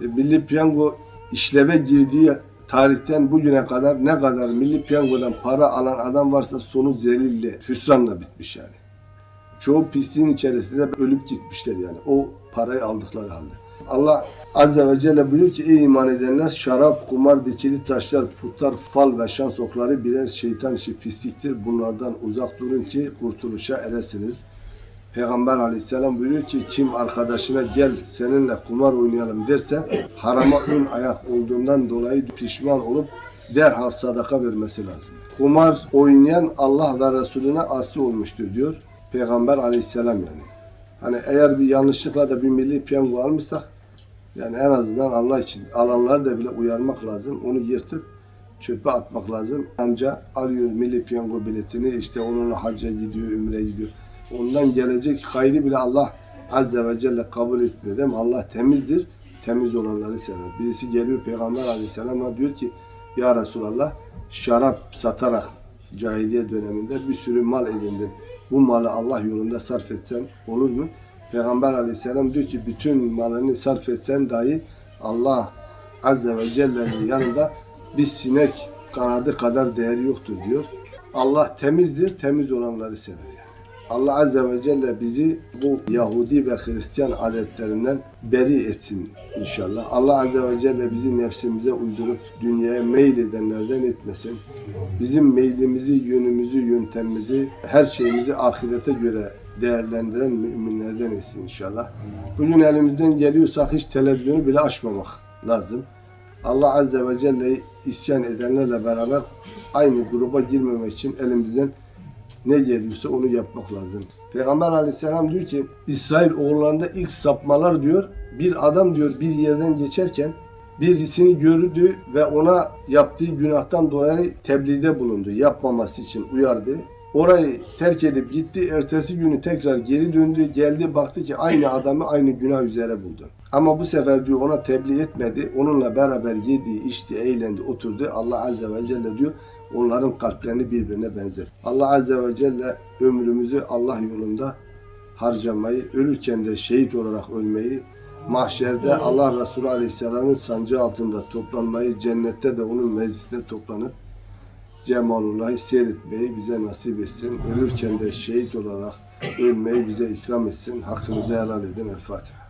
E, Milli Piyango işleve girdiği tarihten bugüne kadar ne kadar Milli Piyango'dan para alan adam varsa sonu zelille, hüsranla bitmiş yani. Çoğu pisliğin içerisinde ölüp gitmişler yani. O parayı aldıkları halde. Allah Azze ve Celle buyuruyor ki ey iman edenler şarap, kumar, dikili taşlar, putlar, fal ve şans okları birer şeytan işi pisliktir. Bunlardan uzak durun ki kurtuluşa eresiniz. Peygamber aleyhisselam buyuruyor ki kim arkadaşına gel seninle kumar oynayalım derse harama ön ayak olduğundan dolayı pişman olup derhal sadaka vermesi lazım. Kumar oynayan Allah ve Resulüne asi olmuştur diyor Peygamber aleyhisselam yani. Hani eğer bir yanlışlıkla da bir milli piyango almışsak yani en azından Allah için alanları da bile uyarmak lazım. Onu yırtıp çöpe atmak lazım. Amca alıyor milli piyango biletini işte onunla hacca gidiyor, ümre gidiyor. Ondan gelecek hayrı bile Allah Azze ve Celle kabul etmiyor değil? Allah temizdir, temiz olanları sever. Birisi geliyor Peygamber Aleyhisselam'a diyor ki Ya Resulallah şarap satarak cahiliye döneminde bir sürü mal edindim. Bu malı Allah yolunda sarf etsen olur mu? Peygamber Aleyhisselam diyor ki bütün malını sarf etsen dahi Allah Azze ve Celle'nin yanında bir sinek kanadı kadar değeri yoktur diyor. Allah temizdir, temiz olanları sever yani. Allah Azze ve Celle bizi bu Yahudi ve Hristiyan adetlerinden beri etsin inşallah. Allah Azze ve Celle bizi nefsimize uydurup dünyaya meyledenlerden etmesin. Bizim meylimizi, yönümüzü, yöntemimizi, her şeyimizi ahirete göre değerlendiren müminlerden etsin inşallah. Bugün elimizden geliyorsa hiç televizyonu bile açmamak lazım. Allah Azze ve Celle'yi isyan edenlerle beraber aynı gruba girmemek için elimizden ne geliyorsa onu yapmak lazım. Peygamber aleyhisselam diyor ki İsrail oğullarında ilk sapmalar diyor bir adam diyor bir yerden geçerken birisini gördü ve ona yaptığı günahtan dolayı tebliğde bulundu. Yapmaması için uyardı. Orayı terk edip gitti. Ertesi günü tekrar geri döndü. Geldi baktı ki aynı adamı aynı günah üzere buldu. Ama bu sefer diyor ona tebliğ etmedi. Onunla beraber yedi, içti, eğlendi, oturdu. Allah Azze ve Celle diyor onların kalplerini birbirine benzer. Allah Azze ve Celle ömrümüzü Allah yolunda harcamayı, ölürken de şehit olarak ölmeyi, mahşerde Allah Resulü Aleyhisselam'ın sancı altında toplanmayı, cennette de onun meclisinde toplanıp Cemalullah'ı seyretmeyi bize nasip etsin. Ölürken de şehit olarak ölmeyi bize ikram etsin. Hakkınızı helal edin. El Fatiha.